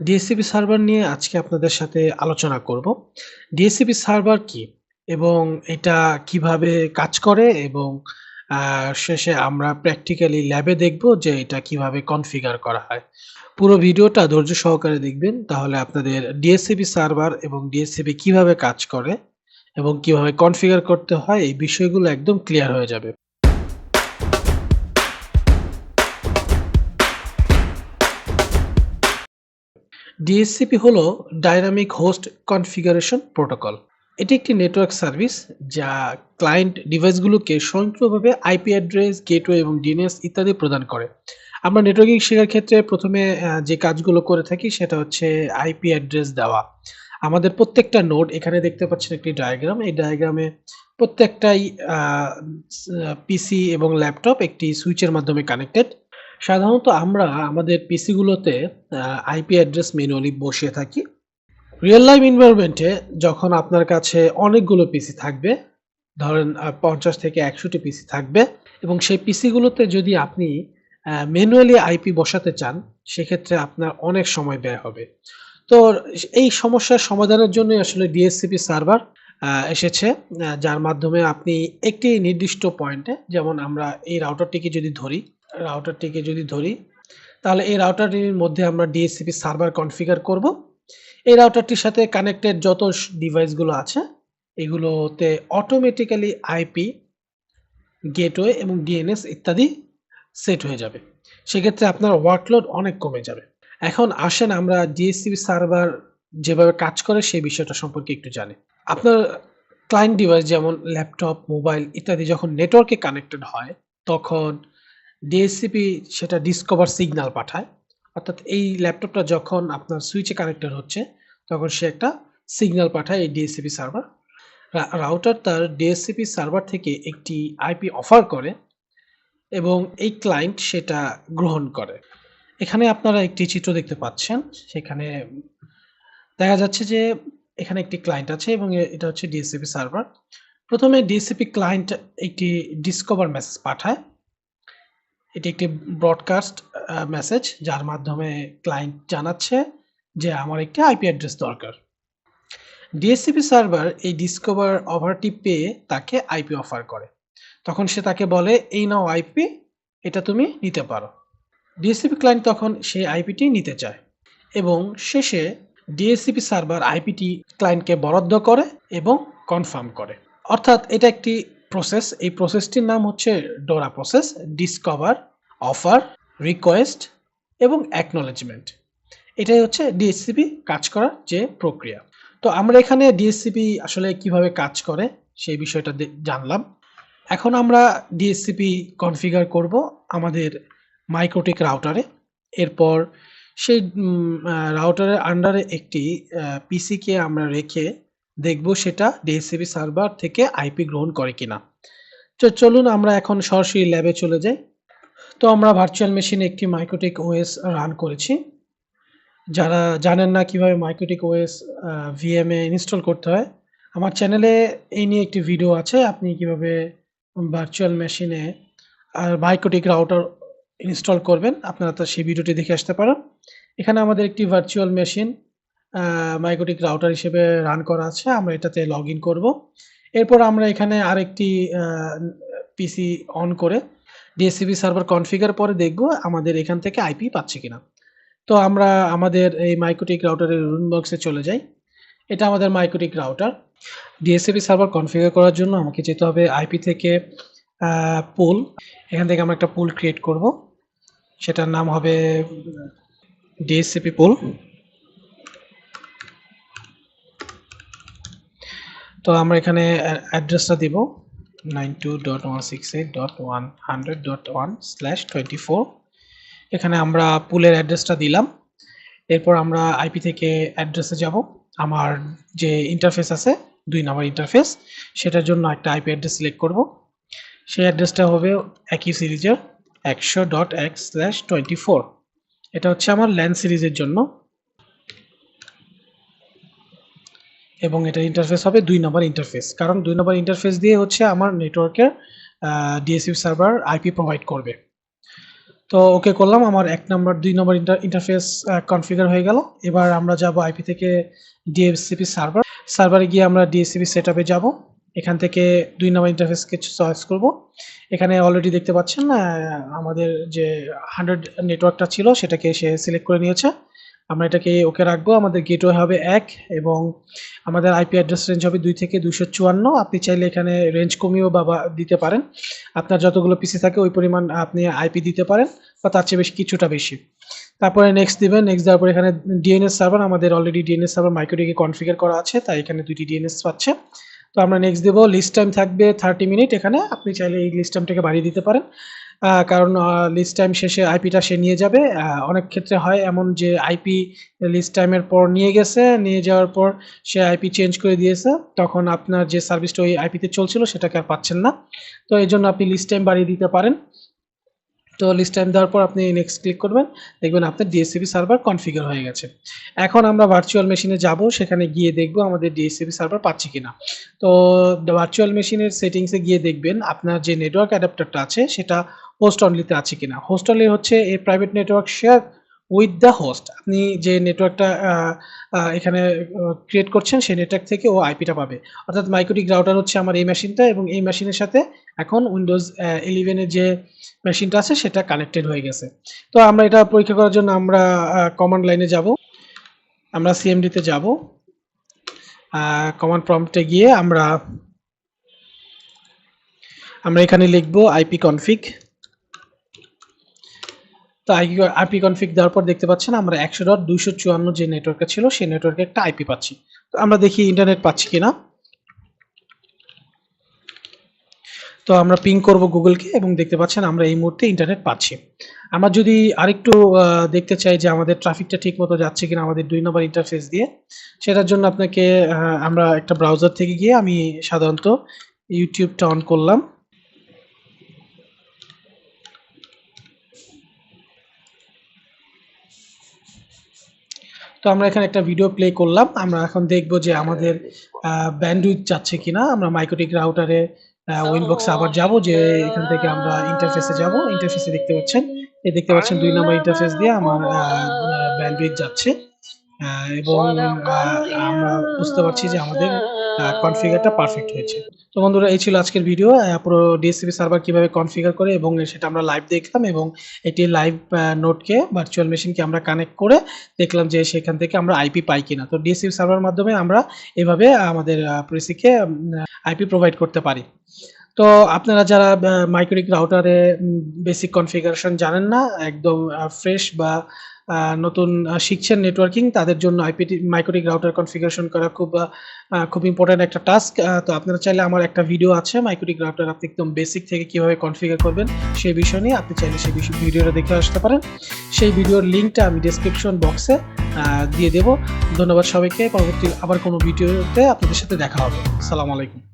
DSCP server নিয়ে আজকে আপনাদের সাথে আলোচনা করব। ডিএসসিপি সার্ভার কি? এবং এটা কীভাবে কাজ করে এবং শেষে আমরা প্র্যাকটিক্যালি ল্যাবে দেখব যে এটা কীভাবে কনফিগার করা হয়। পুরো ভিডিওটা ধৈর্য সহকারে দেখবেন, তাহলে আপনাদের ডিএসসিপি সার্ভার এবং ডিএসসিপি কীভাবে কাজ করে এবং কীভাবে কনফিগার করতে হয়, এই বিষয়গুলো একদম ক্লিয়ার হয়ে যাবে। ডিএসসিপি হলো ডায়নামিক হোস্ট কনফিগারেশন প্রোটোকল। এটি একটি নেটওয়ার্ক সার্ভিস যা ক্লায়েন্ট ডিভাইসগুলোকে স্বয়ংক্রিয়ভাবে আইপি অ্যাড্রেস, গেটওয়ে এবং ডিএনএস ইত্যাদি প্রদান করে। আমরা নেটওয়ার্কিং শেখার ক্ষেত্রে ১ম এ আ যে কাজগুলো করে থাকি সেটা হচ্ছে আইপি অ্যাড্রেস দেওয়া। আমাদের প্রত্যেকটা নোড এখানে দেখতে পাচ্ছেন একটি ডায়াগ্রাম। এই ডায়াগ্রামে প্রত্যেকটাই পিসি এবং ল্যাপটপ একটি সুইচের মাধ্যমে কানেক্টেড। সাধারণত আমরা আমাদের পিসিগুলোতে আইপি অ্যাড্রেস ম্যানুয়ালি বসিয়ে থাকি। রিয়েল লাইফ এনভায়রনমেন্ট এ যখন আপনার কাছে অনেকগুলো পিসি থাকবে, ধরেন পঞ্চাশ থেকে একশোটি পিসি থাকবে এবং সেই পিসিগুলোতে যদি আপনি ম্যানুয়ালি আইপি বসাতে চান, সেক্ষেত্রে আপনার অনেক সময় ব্যয় হবে। তো এই সমস্যার সমাধানের জন্যই আসলে ডিএসসিপি সার্ভার এসেছে। যার মাধ্যমে আপনি একটি নির্দিষ্ট পয়েন্টে যেমন আমরা এই রাউটারটিকে যদি ধরি, রাউটারটিকে যদি ধরি, তাহলে এই রাউটারটির মধ্যে আমরা ডিএসসিপি সার্ভার কনফিগার করব। এই রাউটারটির সাথে কানেক্টেড যত স ডিভাইসগুলো আছে, এগুলোতে অটোমেটিক্যালি আইপি, গেটওয়ে এবং ডিএনএস ইত্যাদি সেট হয়ে যাবে। সেক্ষেত্রে আপনার ওয়ার্কলোড অনেক কমে যাবে। এখন আসেন আমরা ডিএসসিপি সার্ভার যেভাবে কাজ করে সেই বিষয়টা সম্পর্কে একটু জানি। আপনার ক্লায়েন্ট ডিভাইস যেমন ল্যাপটপ, মোবাইল ইত্যাদি যখন নেটওয়ার্কে কানেক্টেড হয়, তখন ডিএসসিপি সেটা ডিসকভার সিগনাল পাঠায়। অর্থাৎ এই ল্যাপটপটা যখন আপনার সুইচে কানেক্টেড হচ্ছে, তখন সে একটা সিগনাল পাঠায় এই ডিএসসিপি সার্ভার। রাউটার তার ডিএসসিপি সার্ভার থেকে একটি আইপি অফার করে এবং এই ক্লায়েন্ট সেটা গ্রহণ করে। এখানে আপনারা একটি চিত্র দেখতে পাচ্ছেন। সেখানে দেখা যাচ্ছে যে এখানে একটি ক্লায়েন্ট আছে এবং এটা হচ্ছে ডিএসসিপি সার্ভার। ১ম এ ডিএসসিপি ক্লায়েন্ট একটি ডিসকভার মেসেজ পাঠায়। এটি একটি ব্রডকাস্ট মেসেজ যার মাধ্যমে ক্লায়েন্ট জানাচ্ছে যে আমার একটি আইপি অ্যাড্রেস দরকার। ডিএসসিপি সার্ভার এই ডিসকভার অফারটি পেয়ে তাকে আইপি অফার করে। তখন সে তাকে বলে, "এই নাও আইপি, এটা তুমি নিতে পারো।" ডিএসসিপি ক্লায়েন্ট তখন সেই আইপিটি নিতে চায় এবং শেষে ডিএসসিপি সার্ভার আইপিটি ক্লায়েন্টকে বরাদ্দ করে এবং কনফার্ম করে। অর্থাৎ এটা একটি প্রসেস। এই প্রসেসটির নাম হচ্ছে DORA process. Discover, offer, request এবং অ্যাকনোলেজমেন্ট এটাই হচ্ছে ডিএসসিপি কাজ করার যে প্রক্রিয়া। তো আমরা এখানে ডিএসসিপি আসলে কীভাবে কাজ করে সেই বিষয়টা জানলাম। এখন আমরা ডিএসসিপি কনফিগার করব আমাদের মাইক্রোটিক রাউটারে। এরপর সেই রাউটারের আন্ডারে একটি পিসিকে আমরা রেখে দেখব সেটা ডিএসসিপি সার্ভার থেকে আইপি গ্রহণ করে কিনা। তো চলুন আমরা এখন সরাসরি ল্যাবে চলে যাই। তো আমরা ভার্চুয়াল মেশিনে একটি মাইক্রোটিক ওএস রান করেছি। যারা জানেন না কীভাবে মাইক্রোটিক ওএস আ ভিএম এ ইনস্টল করতে হয়, আমার চ্যানেলে এই নিয়ে একটি ভিডিও আছে। আপনি কীভাবে ভার্চুয়াল মেশিনে আর মাইক্রোটিক রাউটার ইনস্টল করবেন, আপনারা তো সেই ভিডিওটি দেখে আসতে পারেন। এখানে আমাদের একটি virtual machine uh MikroTik router হিসেবে রান করা আছে। আমরা এটাতে লগ ইন করব এরপর আমরা এখানে আরেকটি পিসি অন করে ডিএসসিপি সার্ভার কনফিগার পরে দেখব আমাদের এখান থেকে আইপি পাচ্ছে কিনা। তো আমরা আমাদের এই মাইক্রোটিক রাউটারের বক্সে চলে যাই। এটা আমাদের MikroTik router. DHCP server configure করার জন্য আমাকে যেতে হবে আইপি থেকে পুল। এখান থেকে আমরা একটা পুল ক্রিয়েট করব। সেটার নাম হবে ডিএসসিপি পুল। তো আমরা এখানে অ্যা অ্যাড্রেসটা দিব 92.168.100.1/24 এখানে আমরা পুলের অ্যাড্রেসটা দিলাম। এরপর আমরা আইপি থেকে অ্যাড্রেসে যাব। আমার যে ইন্টারফেস আছে ২ নাম্বার ইন্টারফেস সেটার জন্য একটা আইপি অ্যাড্রেস সিলেক্ট করব। সেই অ্যাড্রেসটা হবে একই সিরিজের 100.x/24 এটা হচ্ছে আমার ল্যান সিরিজের জন্য। এবং এটা ইন্টারফেস হবে দুই নম্বর ইন্টারফেস। কারণ দুই নম্বর ইন্টারফেস দিয়ে হচ্ছে আমার নেটওয়ার্কের uh DHCP server IP provide করবে। তো ওকে করলাম, আমার এক নম্বর দুই নম্বর ইন্টারফেস কনফিগার হয়ে গেল। এবার আমরা যাব আইপি থেকে ডিএসসিপি সার্ভার সার্ভারে গিয়ে আমরা ডিএসসিপি সেট আপে যাব। এখান থেকে দুই নম্বর ইন্টারফেসকে চয়েস করব। এখানে অলরেডি দেখতে পাচ্ছেন আমাদের যে হান্ড্রেড নেটওয়ার্কটা ছিল, সেটাকে সে সিলেক্ট করে নিয়েছে। আমরা এটাকে ওকে রাখব। আমাদের গেটওয়ে হবে এক এবং আমাদের আইপি অ্যাড্রেস রেঞ্জ হবে দুই থেকে দুশো চুয়ান্ন। আপনি চাইলে এখানে রেঞ্জ কমিয়েও বা দিতে পারেন। আপনার যতগুলো পিসি থাকে ওই পরিমাণ আপনি আইপি দিতে পারেন বা তার চেয়ে বেশি, কিছুটা বেশি। তারপরে নেক্সট দিবেন। নেক্সট দেওয়ার পরে এখানে ডিএনএস সার্ভার আমাদের অলরেডি ডিএনএস সার্ভার মাইক্রোটিকে কনফিগার করা আছে, তাই এখানে দুইটি ডিএনএস পাচ্ছে। তো আমরা নেক্সট দেবো। লিস্ট টাইম থাকবে থার্টি মিনিট এখানে। আপনি চাইলে এই লিস্ট টাইমটাকে বাড়িয়ে দিতে পারেন। কারণ লিস্ট টাইম শেষে আইপিটা সে নিয়ে যাবে। অনেক ক্ষেত্রে হয় এমন যে আইপি লিস্ট টাইমের পর নিয়ে গেছে, নিয়ে যাওয়ার পর সে আইপি চেঞ্জ করে দিয়েছে। তখন আপনার যে সার্ভিসটা ওই আইপিতে চলছিল সেটাকে আর পাচ্ছেন না। তো এই জন্য আপনি লিস্ট টাইম বাড়িয়ে দিতে পারেন। তো লিস্ট টাইম দেওয়ার পর আপনি নেক্সট ক্লিক করবেন। দেখবেন আপনার ডিএসসিপি সার্ভার কনফিগার হয়ে গেছে। এখন আমরা ভার্চুয়াল মেশিনে যাব। সেখানে গিয়ে দেখব আমাদের ডিএসসিপি সার্ভার পাচ্ছি কিনা। তো ভার্চুয়াল মেশিনের সেটিংসে গিয়ে দেখবেন আপনার যে নেটওয়ার্ক অ্যাডাপ্টারটা আছে, সেটা হোস্ট অনলিতে আছে কিনা? হোস্ট অনলি হচ্ছে এই private network share with the host আপনি যে নেটওয়ার্কটা এখানে ক্রিয়েট করছেন, সেই নেটওয়ার্ক থেকে ও আইপিটা পাবে। অর্থাৎ মাইক্রোটিক রাউটার হচ্ছে আমার এই মেশিনটা এবং এই মেশিনের সাথে এখন উইন্ডোজ ইলেভেনের যে মেশিনটা আছে, সেটা কানেক্টেড হয়ে গেছে। তো আমরা এটা পরীক্ষা করার জন্য আমরা কমান্ড লাইনে যাব। আমরা সিএমডিতে যাব। কমান্ড প্রম্পটে গিয়ে আমরা আমরা এখানে লিখব আইপি কনফিগ তো আইপি আইপি কনফিগ দেওয়ার পর দেখতে পাচ্ছেন আমরা একশো ডট দুইশো চুয়ান্ন যে নেটওয়ার্কটা ছিল, সেই নেটওয়ার্কে একটা আইপি পাচ্ছি। তো আমরা দেখি ইন্টারনেট পাচ্ছি কিনা। তো আমরা পিং করব গুগলকে এবং দেখতে পাচ্ছেন আমরা এই মুহূর্তে ইন্টারনেট পাচ্ছি। আমরা যদি আরেকটু দেখতে চাই যে আমাদের ট্রাফিকটা ঠিক মতো যাচ্ছে কিনা আমাদের দুই নম্বর ইন্টারফেস দিয়ে, সেটার জন্য আপনাকে আমরা একটা ব্রাউজার থেকে গিয়ে আমি সাধারণত ইউটিউবটা অন করলাম। তো আমরা এখানে একটা ভিডিও প্লে করলাম। আমরা এখন দেখব যে আমাদের ব্যান্ডউইথ যাচ্ছে কিনা। আমরা মাইক্রোটিক রাউটারে উইনবক্সে আবার যাব যে এখান থেকে আমরা ইন্টারফেসে যাব। ইন্টারফেসে দেখতে পাচ্ছেন? এই দেখতে পাচ্ছেন দুই নম্বর ইন্টারফেস দিয়ে আমার ব্যান্ডউইথ যাচ্ছে। এবং আমরা বুঝতে পারছি যে আমাদের কনফিগারটা পারফেক্ট হয়েছে। তো বন্ধুরা এই ছিল আজকের ভিডিও পুরো ডিএসসিপি সার্ভার কীভাবে কনফিগার করে এবং সেটা আমরা লাইভ দেখলাম এবং একটি লাইভ নোটকে ভার্চুয়াল মেশিনকে আমরা কানেক্ট করে দেখলাম যে সেখান থেকে আমরা আইপি পাই কিনা। তো ডিএসসিপি সার্ভার মাধ্যমে আমরা এভাবে আমাদের প্রিসিকে আইপি প্রোভাইড করতে পারি। তো আপনারা যারা মাইক্রোটিক রাউটারে বেসিক কনফিগারেশন জানেন না একদম ফ্রেশ বা নতুন শিখছেন নেটওয়ার্কিং তাদের জন্য আইপিটি মাইক্রোটিক রাউটার কনফিগারেশন করা খুব খুব ইম্পর্ট্যান্ট একটা টাস্ক তো আপনারা চাইলে আমার একটা ভিডিও আছে মাইক্রোটিক রাউটার আপনি একদম বেসিক থেকে কীভাবে কনফিগার করবেন, সেই বিষয় নিয়ে আপনি চাইলে সেই বিষয় ভিডিওটা দেখে আসতে পারেন। সেই ভিডিওর লিঙ্কটা আমি ডেসক্রিপশন বক্সে দিয়ে দেব। ধন্যবাদ সবাইকে। পরবর্তী আবার কোনো ভিডিওতে আপনাদের সাথে দেখা হবে। সালাম আলাইকুম।